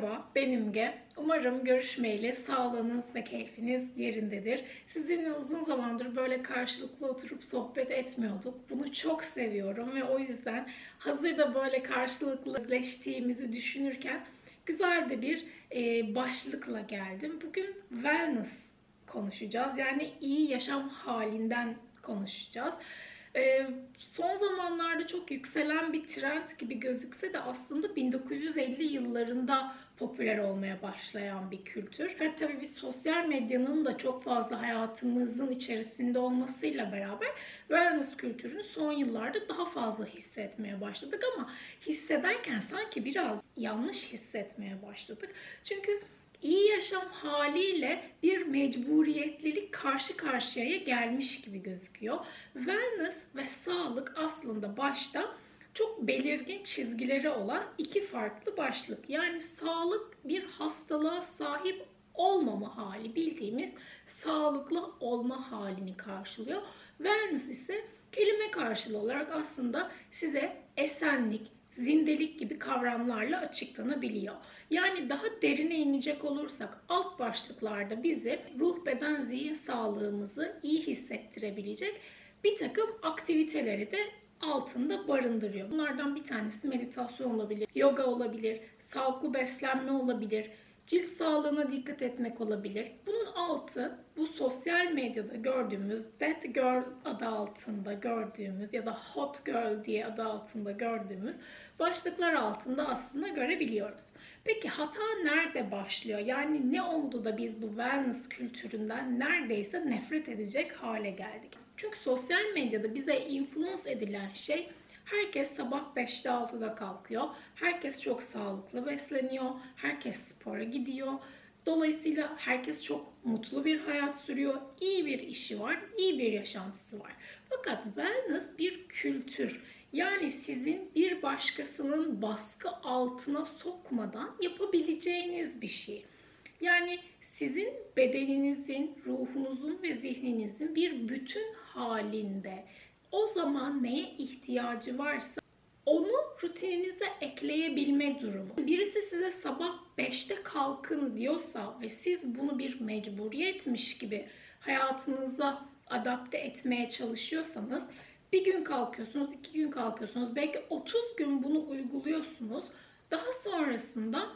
Merhaba, benim Ge. Umarım görüşmeyeli sağlığınız ve keyfiniz yerindedir. Sizinle uzun zamandır böyle karşılıklı oturup sohbet etmiyorduk. Bunu çok seviyorum ve o yüzden hazırda böyle karşılıklı izleştiğimizi düşünürken güzel de bir e, başlıkla geldim. Bugün wellness konuşacağız. Yani iyi yaşam halinden konuşacağız. Ee, son zamanlarda çok yükselen bir trend gibi gözükse de aslında 1950 yıllarında popüler olmaya başlayan bir kültür. Ve tabii biz sosyal medyanın da çok fazla hayatımızın içerisinde olmasıyla beraber wellness kültürünü son yıllarda daha fazla hissetmeye başladık ama hissederken sanki biraz yanlış hissetmeye başladık. Çünkü iyi yaşam haliyle bir mecburiyetlilik karşı karşıyaya gelmiş gibi gözüküyor. Wellness ve sağlık aslında başta çok belirgin çizgileri olan iki farklı başlık. Yani sağlık bir hastalığa sahip olmama hali bildiğimiz sağlıklı olma halini karşılıyor. Wellness ise kelime karşılığı olarak aslında size esenlik, zindelik gibi kavramlarla açıklanabiliyor. Yani daha derine inecek olursak alt başlıklarda bizi ruh, beden, zihin sağlığımızı iyi hissettirebilecek bir takım aktiviteleri de altında barındırıyor. Bunlardan bir tanesi meditasyon olabilir, yoga olabilir, sağlıklı beslenme olabilir, cilt sağlığına dikkat etmek olabilir. Bunun altı bu sosyal medyada gördüğümüz That Girl adı altında gördüğümüz ya da Hot Girl diye adı altında gördüğümüz başlıklar altında aslında görebiliyoruz. Peki hata nerede başlıyor? Yani ne oldu da biz bu wellness kültüründen neredeyse nefret edecek hale geldik? Çünkü sosyal medyada bize influence edilen şey Herkes sabah 5'te 6'da kalkıyor. Herkes çok sağlıklı besleniyor. Herkes spora gidiyor. Dolayısıyla herkes çok mutlu bir hayat sürüyor. İyi bir işi var, iyi bir yaşantısı var. Fakat wellness bir kültür. Yani sizin bir başkasının baskı altına sokmadan yapabileceğiniz bir şey. Yani sizin bedeninizin, ruhunuzun ve zihninizin bir bütün halinde o zaman neye ihtiyacı varsa onu rutininize ekleyebilme durumu. Birisi size sabah 5'te kalkın diyorsa ve siz bunu bir mecburiyetmiş gibi hayatınıza adapte etmeye çalışıyorsanız bir gün kalkıyorsunuz, iki gün kalkıyorsunuz, belki 30 gün bunu uyguluyorsunuz. Daha sonrasında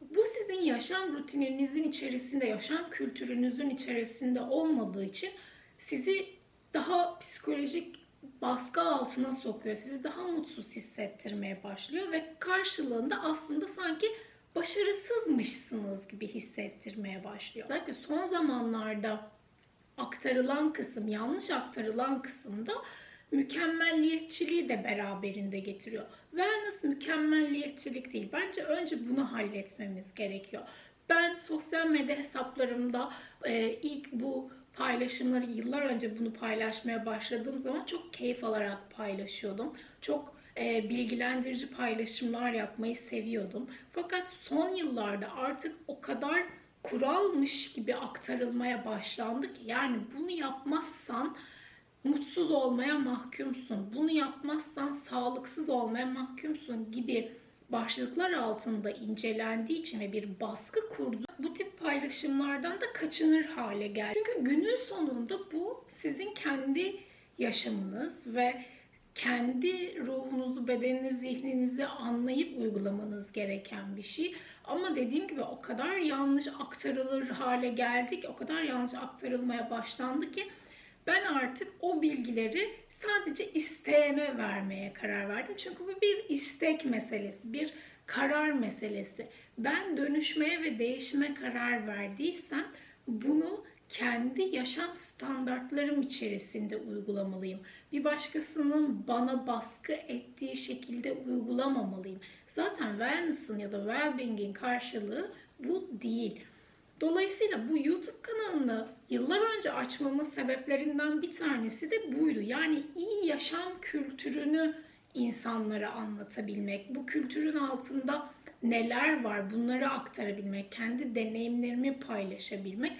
bu sizin yaşam rutininizin içerisinde, yaşam kültürünüzün içerisinde olmadığı için sizi daha psikolojik baskı altına sokuyor. Sizi daha mutsuz hissettirmeye başlıyor ve karşılığında aslında sanki başarısızmışsınız gibi hissettirmeye başlıyor. Özellikle son zamanlarda aktarılan kısım, yanlış aktarılan kısımda mükemmelliyetçiliği de beraberinde getiriyor. Wellness mükemmelliyetçilik değil. Bence önce bunu halletmemiz gerekiyor. Ben sosyal medya hesaplarımda e, ilk bu paylaşımları yıllar önce bunu paylaşmaya başladığım zaman çok keyif alarak paylaşıyordum. Çok e, bilgilendirici paylaşımlar yapmayı seviyordum. Fakat son yıllarda artık o kadar kuralmış gibi aktarılmaya başlandı ki yani bunu yapmazsan mutsuz olmaya mahkumsun. Bunu yapmazsan sağlıksız olmaya mahkumsun gibi başlıklar altında incelendiği için ve bir baskı kurdu. Bu tip paylaşımlardan da kaçınır hale geldi. Çünkü günün sonunda bu sizin kendi yaşamınız ve kendi ruhunuzu, bedeninizi, zihninizi anlayıp uygulamanız gereken bir şey. Ama dediğim gibi o kadar yanlış aktarılır hale geldik, o kadar yanlış aktarılmaya başlandı ki ben artık o bilgileri sadece isteyene vermeye karar verdim. Çünkü bu bir istek meselesi, bir karar meselesi. Ben dönüşmeye ve değişime karar verdiysem bunu kendi yaşam standartlarım içerisinde uygulamalıyım. Bir başkasının bana baskı ettiği şekilde uygulamamalıyım. Zaten wellness'ın ya da well-being'in karşılığı bu değil. Dolayısıyla bu YouTube kanalını yıllar önce açmamın sebeplerinden bir tanesi de buydu. Yani iyi yaşam kültürünü insanlara anlatabilmek, bu kültürün altında neler var bunları aktarabilmek, kendi deneyimlerimi paylaşabilmek.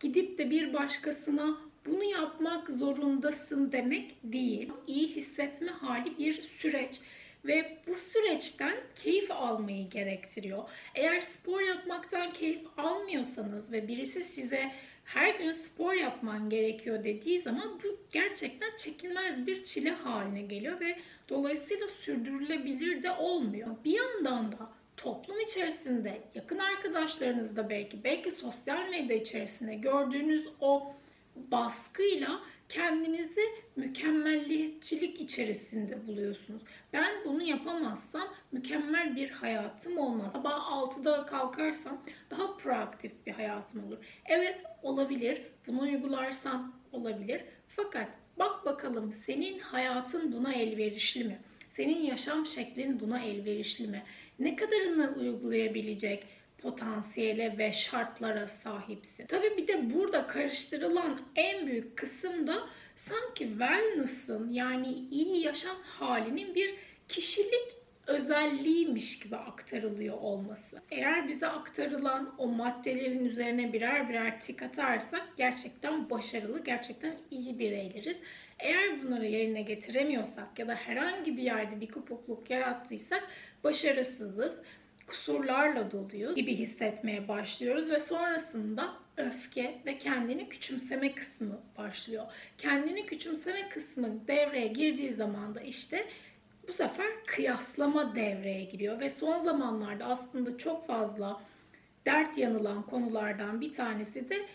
Gidip de bir başkasına bunu yapmak zorundasın demek değil. İyi hissetme hali bir süreç ve bu süreçten keyif almayı gerektiriyor. Eğer spor yapmaktan keyif almıyorsanız ve birisi size her gün spor yapman gerekiyor dediği zaman bu gerçekten çekilmez bir çile haline geliyor ve dolayısıyla sürdürülebilir de olmuyor. Bir yandan da toplum içerisinde, yakın arkadaşlarınızda belki, belki sosyal medya içerisinde gördüğünüz o baskıyla kendinizi mükemmelliyetçilik içerisinde buluyorsunuz. Ben bunu yapamazsam mükemmel bir hayatım olmaz. Sabah 6'da kalkarsam daha proaktif bir hayatım olur. Evet olabilir. Bunu uygularsan olabilir. Fakat bak bakalım senin hayatın buna elverişli mi? Senin yaşam şeklin buna elverişli mi? Ne kadarını uygulayabilecek potansiyele ve şartlara sahipsin? Tabii bir de burada karıştırılan en büyük kısım da sanki wellness'ın yani iyi yaşam halinin bir kişilik özelliğiymiş gibi aktarılıyor olması. Eğer bize aktarılan o maddelerin üzerine birer birer tik atarsak gerçekten başarılı, gerçekten iyi bireyleriz. Eğer bunları yerine getiremiyorsak ya da herhangi bir yerde bir kopukluk yarattıysak başarısızız, kusurlarla doluyuz gibi hissetmeye başlıyoruz ve sonrasında öfke ve kendini küçümseme kısmı başlıyor. Kendini küçümseme kısmı devreye girdiği zaman da işte bu sefer kıyaslama devreye giriyor ve son zamanlarda aslında çok fazla dert yanılan konulardan bir tanesi de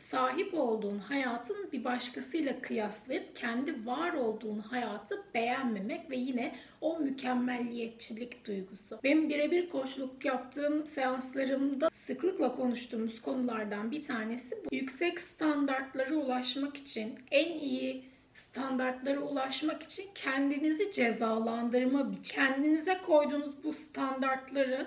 sahip olduğun hayatın bir başkasıyla kıyaslayıp kendi var olduğun hayatı beğenmemek ve yine o mükemmelliyetçilik duygusu. Benim birebir koçluk yaptığım seanslarımda sıklıkla konuştuğumuz konulardan bir tanesi bu. Yüksek standartlara ulaşmak için en iyi standartlara ulaşmak için kendinizi cezalandırma biçimi. Kendinize koyduğunuz bu standartları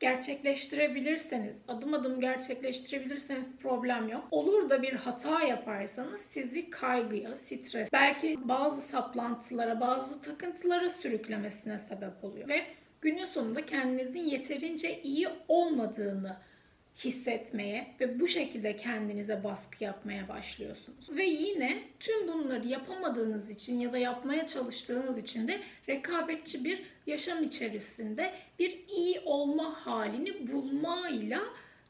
gerçekleştirebilirseniz, adım adım gerçekleştirebilirseniz problem yok. Olur da bir hata yaparsanız sizi kaygıya, stres, belki bazı saplantılara, bazı takıntılara sürüklemesine sebep oluyor. Ve günün sonunda kendinizin yeterince iyi olmadığını hissetmeye ve bu şekilde kendinize baskı yapmaya başlıyorsunuz. Ve yine tüm bunları yapamadığınız için ya da yapmaya çalıştığınız için de rekabetçi bir yaşam içerisinde bir iyi olma halini bulmayla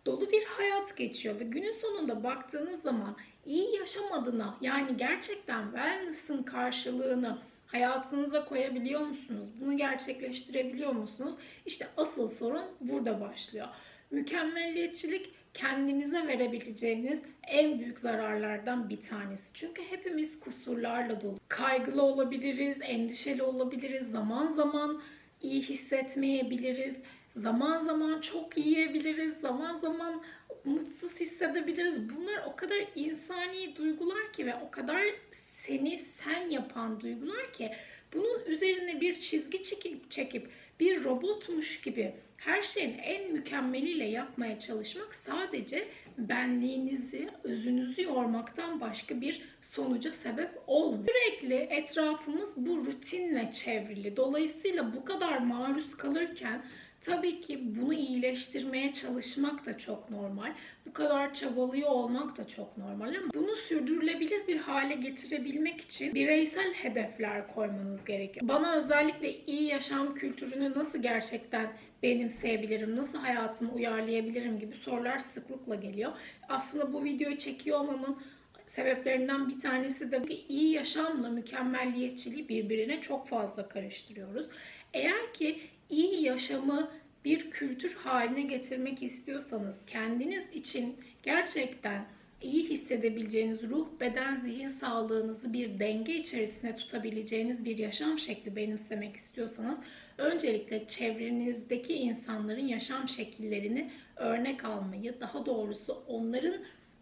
dolu bir hayat geçiyor ve günün sonunda baktığınız zaman iyi yaşam adına yani gerçekten wellness'ın karşılığını hayatınıza koyabiliyor musunuz? Bunu gerçekleştirebiliyor musunuz? İşte asıl sorun burada başlıyor. Mükemmelliyetçilik kendinize verebileceğiniz en büyük zararlardan bir tanesi. Çünkü hepimiz kusurlarla dolu. Kaygılı olabiliriz, endişeli olabiliriz, zaman zaman iyi hissetmeyebiliriz, zaman zaman çok yiyebiliriz, zaman zaman mutsuz hissedebiliriz. Bunlar o kadar insani duygular ki ve o kadar seni sen yapan duygular ki bunun üzerine bir çizgi çekip, çekip bir robotmuş gibi her şeyin en mükemmeliyle yapmaya çalışmak sadece benliğinizi, özünüzü yormaktan başka bir sonuca sebep olmuyor. Sürekli etrafımız bu rutinle çevrili. Dolayısıyla bu kadar maruz kalırken Tabii ki bunu iyileştirmeye çalışmak da çok normal. Bu kadar çabalıyor olmak da çok normal ama bunu sürdürülebilir bir hale getirebilmek için bireysel hedefler koymanız gerekiyor. Bana özellikle iyi yaşam kültürünü nasıl gerçekten benimseyebilirim, nasıl hayatımı uyarlayabilirim gibi sorular sıklıkla geliyor. Aslında bu videoyu çekiyor olmamın sebeplerinden bir tanesi de iyi yaşamla mükemmelliyetçiliği birbirine çok fazla karıştırıyoruz. Eğer ki iyi yaşamı bir kültür haline getirmek istiyorsanız, kendiniz için gerçekten iyi hissedebileceğiniz ruh, beden, zihin sağlığınızı bir denge içerisine tutabileceğiniz bir yaşam şekli benimsemek istiyorsanız öncelikle çevrenizdeki insanların yaşam şekillerini örnek almayı, daha doğrusu onların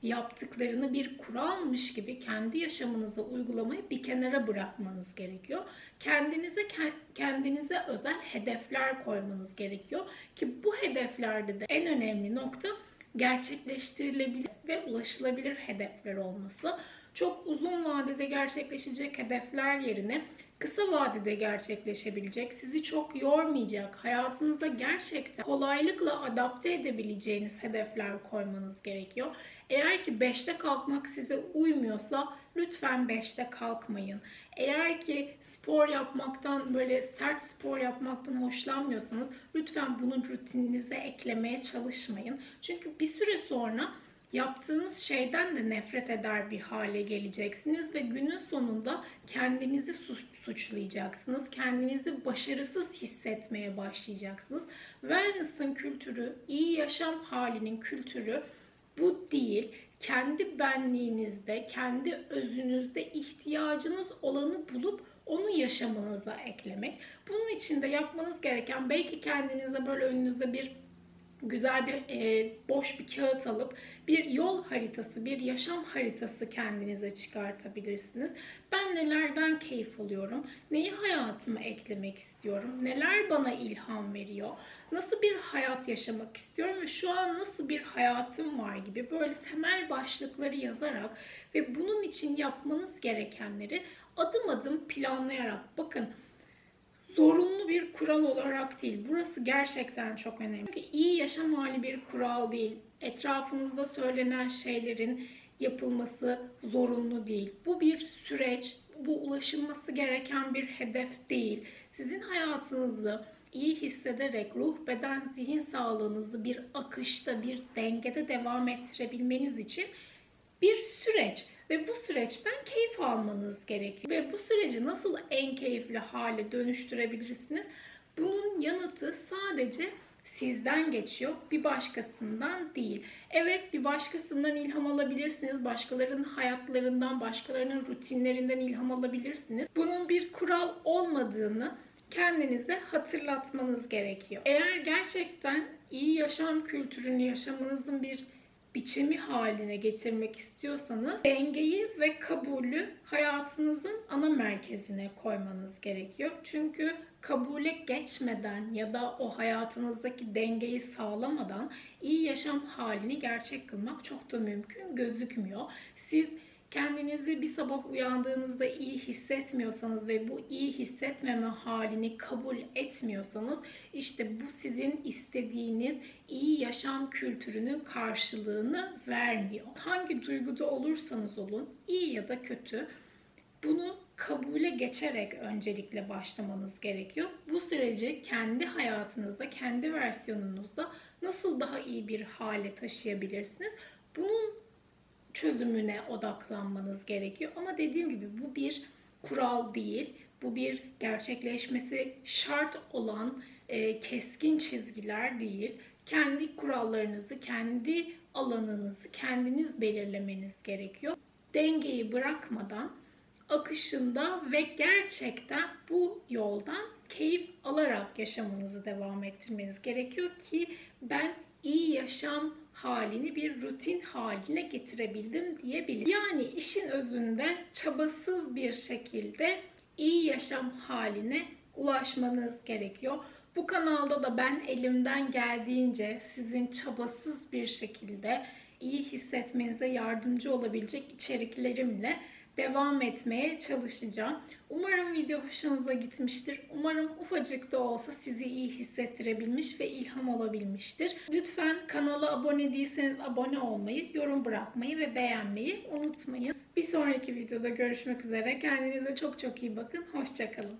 yaptıklarını bir kuralmış gibi kendi yaşamınıza uygulamayı bir kenara bırakmanız gerekiyor. Kendinize kendinize özel hedefler koymanız gerekiyor ki bu hedeflerde de en önemli nokta gerçekleştirilebilir ve ulaşılabilir hedefler olması. Çok uzun vadede gerçekleşecek hedefler yerine kısa vadede gerçekleşebilecek, sizi çok yormayacak, hayatınıza gerçekten kolaylıkla adapte edebileceğiniz hedefler koymanız gerekiyor. Eğer ki 5'te kalkmak size uymuyorsa lütfen 5'te kalkmayın. Eğer ki spor yapmaktan böyle sert spor yapmaktan hoşlanmıyorsanız lütfen bunu rutininize eklemeye çalışmayın. Çünkü bir süre sonra yaptığınız şeyden de nefret eder bir hale geleceksiniz ve günün sonunda kendinizi suç- suçlayacaksınız. Kendinizi başarısız hissetmeye başlayacaksınız. Wellness'ın kültürü, iyi yaşam halinin kültürü bu değil. Kendi benliğinizde, kendi özünüzde ihtiyacınız olanı bulup onu yaşamınıza eklemek. Bunun için de yapmanız gereken belki kendinize böyle önünüzde bir güzel bir e, boş bir kağıt alıp bir yol haritası, bir yaşam haritası kendinize çıkartabilirsiniz. Ben nelerden keyif alıyorum? Neyi hayatıma eklemek istiyorum? Neler bana ilham veriyor? Nasıl bir hayat yaşamak istiyorum ve şu an nasıl bir hayatım var gibi böyle temel başlıkları yazarak ve bunun için yapmanız gerekenleri adım adım planlayarak bakın zorunlu bir kural olarak değil. Burası gerçekten çok önemli. Çünkü iyi yaşam hali bir kural değil. Etrafınızda söylenen şeylerin yapılması zorunlu değil. Bu bir süreç, bu ulaşılması gereken bir hedef değil. Sizin hayatınızı iyi hissederek ruh, beden, zihin sağlığınızı bir akışta, bir dengede devam ettirebilmeniz için bir süreç ve bu süreçten keyif almanız gerekiyor. Ve bu süreci nasıl en keyifli hale dönüştürebilirsiniz? Bunun yanıtı sadece sizden geçiyor, bir başkasından değil. Evet, bir başkasından ilham alabilirsiniz, başkalarının hayatlarından, başkalarının rutinlerinden ilham alabilirsiniz. Bunun bir kural olmadığını kendinize hatırlatmanız gerekiyor. Eğer gerçekten iyi yaşam kültürünü yaşamanızın bir biçimi haline getirmek istiyorsanız dengeyi ve kabulü hayatınızın ana merkezine koymanız gerekiyor. Çünkü kabule geçmeden ya da o hayatınızdaki dengeyi sağlamadan iyi yaşam halini gerçek kılmak çok da mümkün gözükmüyor. Siz kendinizi bir sabah uyandığınızda iyi hissetmiyorsanız ve bu iyi hissetmeme halini kabul etmiyorsanız işte bu sizin istediğiniz iyi yaşam kültürünün karşılığını vermiyor. Hangi duyguda olursanız olun, iyi ya da kötü, bunu kabule geçerek öncelikle başlamanız gerekiyor. Bu süreci kendi hayatınızda, kendi versiyonunuzda nasıl daha iyi bir hale taşıyabilirsiniz? Bunun çözümüne odaklanmanız gerekiyor. Ama dediğim gibi bu bir kural değil. Bu bir gerçekleşmesi şart olan e, keskin çizgiler değil. Kendi kurallarınızı, kendi alanınızı kendiniz belirlemeniz gerekiyor. Dengeyi bırakmadan akışında ve gerçekten bu yoldan keyif alarak yaşamınızı devam ettirmeniz gerekiyor ki ben iyi yaşam halini bir rutin haline getirebildim diyebilirim. Yani işin özünde çabasız bir şekilde iyi yaşam haline ulaşmanız gerekiyor. Bu kanalda da ben elimden geldiğince sizin çabasız bir şekilde iyi hissetmenize yardımcı olabilecek içeriklerimle devam etmeye çalışacağım. Umarım video hoşunuza gitmiştir. Umarım ufacık da olsa sizi iyi hissettirebilmiş ve ilham olabilmiştir. Lütfen kanala abone değilseniz abone olmayı, yorum bırakmayı ve beğenmeyi unutmayın. Bir sonraki videoda görüşmek üzere. Kendinize çok çok iyi bakın. Hoşçakalın.